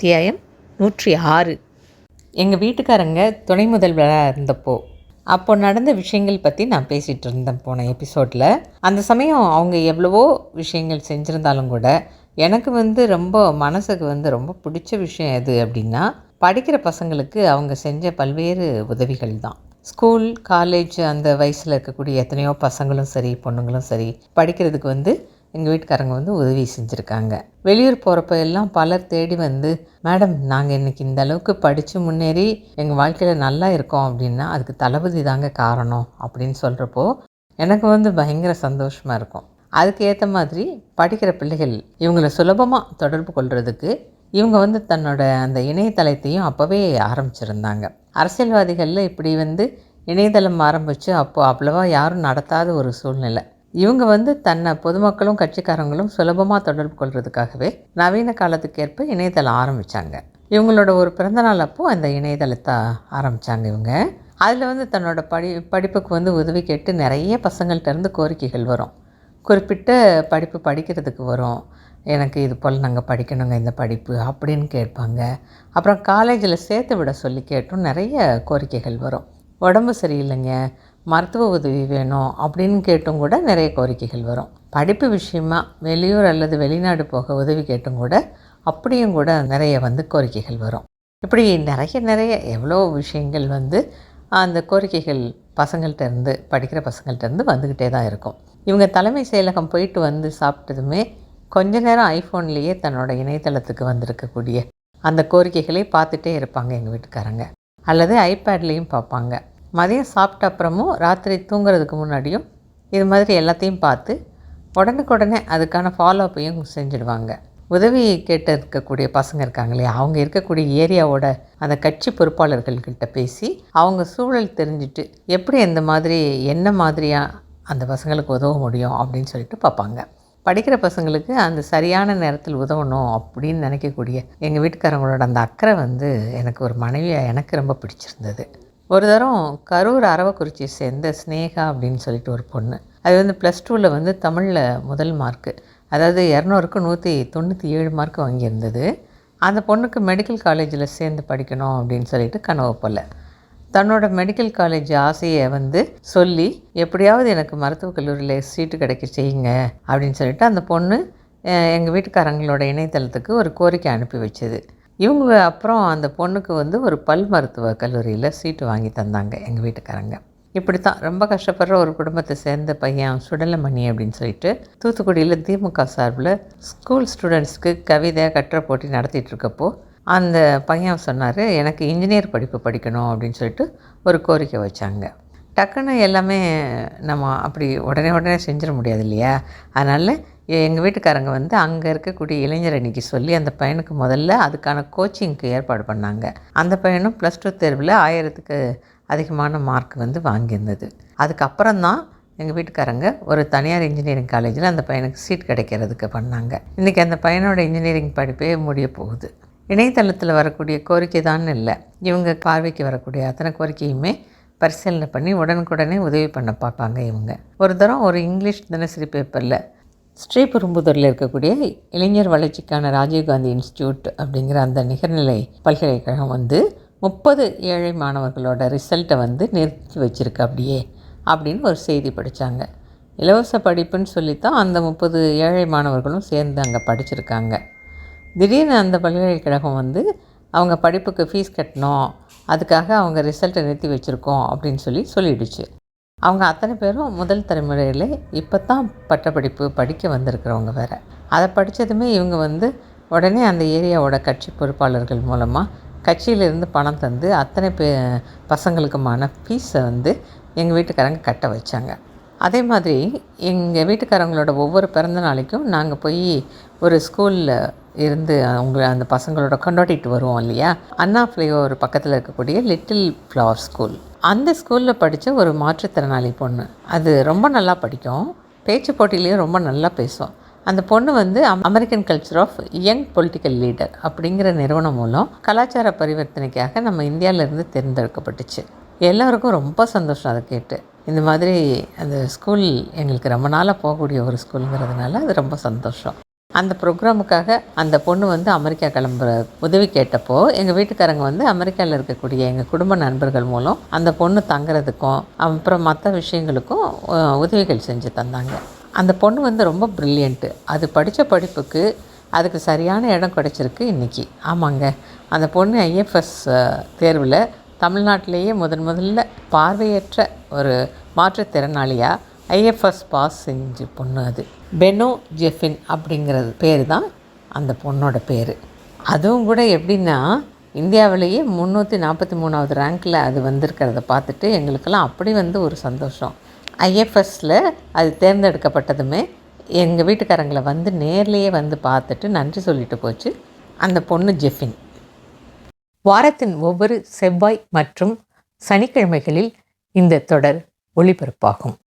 அத்தியாயம் நூற்றி ஆறு. எங்கள் வீட்டுக்காரங்க துணை முதல்வராக இருந்தப்போ அப்போ நடந்த விஷயங்கள் பற்றி நான் பேசிகிட்டு இருந்தேன் போன எபிசோடில். அந்த சமயம் அவங்க எவ்வளவோ விஷயங்கள் செஞ்சுருந்தாலும் கூட எனக்கு வந்து ரொம்ப மனசுக்கு வந்து ரொம்ப பிடிச்ச விஷயம் எது அப்படின்னா படிக்கிற பசங்களுக்கு அவங்க செஞ்ச பல்வேறு உதவிகள் தான். ஸ்கூல் காலேஜ் அந்த வயசில் இருக்கக்கூடிய எத்தனையோ பசங்களும் சரி பொண்ணுங்களும் சரி படிக்கிறதுக்கு வந்து எங்கள் வீட்டுக்காரங்க வந்து உதவி செஞ்சுருக்காங்க. வெளியூர் போகிறப்ப எல்லாம் பலர் தேடி வந்து மேடம் நாங்கள் இன்றைக்கி இந்த அளவுக்கு படித்து முன்னேறி எங்கள் வாழ்க்கையில் நல்லா இருக்கோம் அப்படின்னா அதுக்கு தளபதி தாங்க காரணம் அப்படின்னு சொல்கிறப்போ எனக்கு வந்து பயங்கர சந்தோஷமாக இருக்கும். அதுக்கு ஏற்ற மாதிரி படிக்கிற பிள்ளைகள் இவங்களை சுலபமாக தொடர்பு கொள்கிறதுக்கு இவங்க வந்து தன்னோட அந்த இணையதளத்தையும் அப்போவே ஆரம்பிச்சிருந்தாங்க. அரசியல்வாதிகளில் இப்படி வந்து இணையதளம் ஆரம்பித்து அப்போது அவ்வளோவா யாரும் நடத்தாத ஒரு சூழ்நிலை. இவங்க வந்து தன்னை பொதுமக்களும் கட்சிக்காரங்களும் சுலபமாக தொடர்பு கொள்வதுக்காகவே நவீன காலத்துக்கேற்ப இணையதளம் ஆரம்பித்தாங்க இவங்களோட ஒரு பிறந்தநாள் அப்போது அந்த இணையதளத்தை ஆரம்பித்தாங்க இவங்க. அதில் வந்து தன்னோட படி படிப்புக்கு வந்து உதவி கேட்டு நிறைய பசங்கள்ட்ட இருந்து கோரிக்கைகள் வரும். குறிப்பிட்ட படிப்பு படிக்கிறதுக்கு வரும். எனக்கு இது போல் நாங்கள் படிக்கணுங்க இந்த படிப்பு அப்படின்னு கேட்பாங்க. அப்புறம் காலேஜில் சேர்த்து விட சொல்லி கேட்டும் நிறைய கோரிக்கைகள் வரும். உடம்பு சரியில்லைங்க மருத்துவ உதவி வேணும் அப்படின்னு கேட்டும் கூட நிறைய கோரிக்கைகள் வரும். படிப்பு விஷயமா வெளியூர் அல்லது வெளிநாடு போக உதவி கேட்டும் கூட அப்படியும் கூட நிறைய வந்து கோரிக்கைகள் வரும். இப்படி நிறைய நிறைய எவ்வளோ விஷயங்கள் வந்து அந்த கோரிக்கைகள் பசங்கள்கிட்ட இருந்து படிக்கிற பசங்கள்ட்ட இருந்து வந்துக்கிட்டே தான் இருக்கும். இவங்க தலைமை செயலகம் போயிட்டு வந்து சாப்பிட்டதுமே கொஞ்ச நேரம் ஐஃபோன்லேயே தன்னோட இணையதளத்துக்கு வந்திருக்கக்கூடிய அந்த கோரிக்கைகளை பார்த்துட்டே இருப்பாங்க எங்கள் வீட்டுக்காரங்க. அல்லது ஐபேட்லேயும் பார்ப்பாங்க. மதியம் சாப்பிட்ட அப்புறமும் ராத்திரி தூங்குறதுக்கு முன்னாடியும் இது மாதிரி எல்லாத்தையும் பார்த்து உடனுக்குடனே அதுக்கான ஃபாலோ அப்பையும் செஞ்சுடுவாங்க. உதவி கேட்டு இருக்கக்கூடிய பசங்க இருக்காங்க இல்லையா? அவங்க இருக்கக்கூடிய ஏரியாவோட அந்த கட்சி பொறுப்பாளர்கள்கிட்ட பேசி அவங்க சூழல் தெரிஞ்சுட்டு எப்படி இந்த மாதிரி என்ன மாதிரியாக அந்த பசங்களுக்கு உதவ முடியும் அப்படின்னு சொல்லிட்டு பார்ப்பாங்க. படிக்கிற பசங்களுக்கு அந்த சரியான நேரத்தில் உதவணும் அப்படின்னு நினைக்கக்கூடிய எங்கள் வீட்டுக்காரங்களோட அந்த அக்கறை வந்து எனக்கு ஒரு மனைவியாக எனக்கு ரொம்ப பிடிச்சிருந்தது. ஒரு தரம் கரூர் அரவக்குறிச்சியை சேர்ந்த ஸ்னேகா அப்படின்னு சொல்லிட்டு ஒரு பொண்ணு. அது வந்து ப்ளஸ் டூவில் வந்து தமிழில் முதல் மார்க்கு அதாவது இரநூறுக்கு நூற்றி தொண்ணூற்றி ஏழு மார்க் வாங்கியிருந்தது. அந்த பொண்ணுக்கு மெடிக்கல் காலேஜில் சேர்ந்து படிக்கணும் அப்படின்னு சொல்லிட்டு கனவு போல். தன்னோட மெடிக்கல் காலேஜ் ஆசையை வந்து சொல்லி எப்படியாவது எனக்கு மருத்துவக் கல்லூரியில் சீட்டு கிடைக்க செய்யுங்க அப்படின்னு சொல்லிட்டு அந்த பொண்ணு எங்கள் வீட்டுக்காரங்களோட இணையதளத்துக்கு ஒரு கோரிக்கை அனுப்பி வச்சது. இவங்க அப்புறம் அந்த பொண்ணுக்கு வந்து ஒரு பல் மருத்துவ கல்லூரியில் சீட்டு வாங்கி தந்தாங்க எங்கள் வீட்டுக்காரங்க. இப்படி தான் ரொம்ப கஷ்டப்படுற ஒரு குடும்பத்தை சேர்ந்த பையன் சுடலமணி அப்படின்னு சொல்லிட்டு தூத்துக்குடியில் திமுக சார்பில் ஸ்கூல் ஸ்டூடெண்ட்ஸ்க்கு கவிதை கட்டுரை போட்டி நடத்திட்டு இருக்கப்போ அந்த பையன் சொன்னார் எனக்கு இன்ஜினியர் படிப்பு படிக்கணும் அப்படின்னு சொல்லிட்டு ஒரு கோரிக்கை வச்சாங்க. டக்குன்னு எல்லாமே நம்ம அப்படி உடனே உடனே செஞ்சிட முடியாது இல்லையா? அதனால் எங்கள் வீட்டுக்காரங்க வந்து அங்கே இருக்கக்கூடிய இளைஞர் அன்னைக்கு சொல்லி அந்த பையனுக்கு முதல்ல அதுக்கான கோச்சிங்க்கு ஏற்பாடு பண்ணாங்க. அந்த பையனும் ப்ளஸ் டூ தேர்வில் ஆயிரத்துக்கு அதிகமான மார்க் வந்து வாங்கியிருந்தது. அதுக்கப்புறம் தான் எங்கள் வீட்டுக்காரங்க ஒரு தனியார் இன்ஜினியரிங் காலேஜில் அந்த பையனுக்கு சீட் கிடைக்கிறதுக்கு பண்ணாங்க. இன்றைக்கி அந்த பையனோட இன்ஜினியரிங் படிப்பே முடிய போகுது. இணையதளத்தில் வரக்கூடிய கோரிக்கை தான் இல்லை. இவங்க பார்வைக்கு வரக்கூடிய அத்தனை கோரிக்கையுமே பரிசீலனை பண்ணி உடனுக்குடனே உதவி பண்ண பார்ப்பாங்க இவங்க. ஒரு தரம் ஒரு இங்கிலீஷ் தினசரி பேப்பரில் ஸ்ரீபெரும்புதூரில் இருக்கக்கூடிய இளைஞர் வளர்ச்சிக்கான ராஜீவ்காந்தி இன்ஸ்டியூட் அப்படிங்கிற அந்த நிகர்நிலை பல்கலைக்கழகம் வந்து முப்பது ஏழை மாணவர்களோட ரிசல்ட்டை வந்து நிறுத்தி வச்சுருக்கு அப்படியே அப்படின்னு ஒரு செய்தி படித்தாங்க இலவச படிப்புன்னு சொல்லித்தான் அந்த முப்பது ஏழை மாணவர்களும் சேர்ந்து அங்கே படிச்சிருக்காங்க. திடீர்னு அந்த பல்கலைக்கழகம் வந்து அவங்க படிப்புக்கு ஃபீஸ் கட்டணும் அதுக்காக அவங்க ரிசல்ட்டை நிறுத்தி வச்சுருக்கோம் அப்படின்னு சொல்லி சொல்லிடுச்சு. அவங்க அத்தனை பேரும் முதல் தலைமுறையில் இப்போ தான் பட்டப்படிப்பு படிக்க வந்திருக்கிறவங்க வேறு. அதை படித்ததுமே இவங்க வந்து உடனே அந்த ஏரியாவோட கட்சி பொறுப்பாளர்கள் மூலமாக கட்சியிலேருந்து பணம் தந்து அத்தனை பே பசங்களுக்குமான ஃபீஸை வந்து எங்கள் வீட்டுக்காரங்க கட்ட வச்சாங்க. அதே மாதிரி எங்கள் வீட்டுக்காரங்களோட ஒவ்வொரு பிறந்த நாளைக்கும் நாங்கள் போய் ஒரு ஸ்கூலில் இருந்து அவங்க அந்த பசங்களோட கொண்டாடிட்டு வருவோம் இல்லையா? அண்ணா ஃப்ளைஓவர் பக்கத்தில் இருக்கக்கூடிய லிட்டில் ஃப்ளவர் ஸ்கூல் அந்த ஸ்கூலில் படித்த ஒரு மாற்றுத்திறனாளி பொண்ணு. அது ரொம்ப நல்லா படிக்கும். பேச்சு போட்டியிலையும் ரொம்ப நல்லா பேசும். அந்த பொண்ணு வந்து American culture of young political leader அப்படிங்கிற நிறுவனம் மூலம் கலாச்சார பரிவர்த்தனைக்காக நம்ம இந்தியாவிலேருந்து தேர்ந்தெடுக்கப்பட்டுச்சு. எல்லாருக்கும் ரொம்ப சந்தோஷம் அதை கேட்டு. இந்த மாதிரி அந்த ஸ்கூல் எங்களுக்கு ரொம்ப நாளாக போகக்கூடிய ஒரு ஸ்கூலுங்கிறதுனால அது ரொம்ப சந்தோஷம். அந்த ப்ரோக்ராமுக்காக அந்த பொண்ணு வந்து அமெரிக்கா கிளம்புற உதவி கேட்டப்போ எங்கள் வீட்டுக்காரங்க வந்து அமெரிக்காவில் இருக்கக்கூடிய எங்கள் குடும்ப நண்பர்கள் மூலம் அந்த பொண்ணு தங்குறதுக்கும் அப்புறம் மற்ற விஷயங்களுக்கும் உதவிகள் செஞ்சு தந்தாங்க. அந்த பொண்ணு வந்து ரொம்ப ப்ரில்லியண்ட்டு அது படித்த படிப்புக்கு அதுக்கு சரியான இடம் கிடச்சிருக்கு இன்றைக்கி ஆமாங்க. அந்த பொண்ணு ஐஎஃப்எஸ் தேர்வில் தமிழ்நாட்டிலேயே முதன் முதல்ல பார்வையற்ற ஒரு மாற்றுத்திறனாளியாக ஐஎஃப்எஸ் பாஸ் செஞ்ச பொண்ணு அது. பெனோ ஜெஃபின் அப்படிங்கிறது பேர் தான் அந்த பொண்ணோட பேர். அதுவும் கூட எப்படின்னா இந்தியாவிலேயே முந்நூற்றி நாற்பத்தி மூணாவது ரேங்க்கில் அது வந்திருக்கிறத பார்த்துட்டு எங்களுக்கெல்லாம் அப்படி வந்து ஒரு சந்தோஷம். ஐஎஃப்எஸில் அது தேர்ந்தெடுக்கப்பட்டதுமே எங்கள் வீட்டுக்காரங்களை வந்து நேர்லேயே வந்து பார்த்துட்டு நன்றி சொல்லிட்டு போச்சு. அந்த பொண்ணு ஜெஃபின். வாரத்தின் ஒவ்வொரு செவ்வாய் மற்றும் சனிக்கிழமைகளில் இந்த தொடர் ஒளிபரப்பாகும்.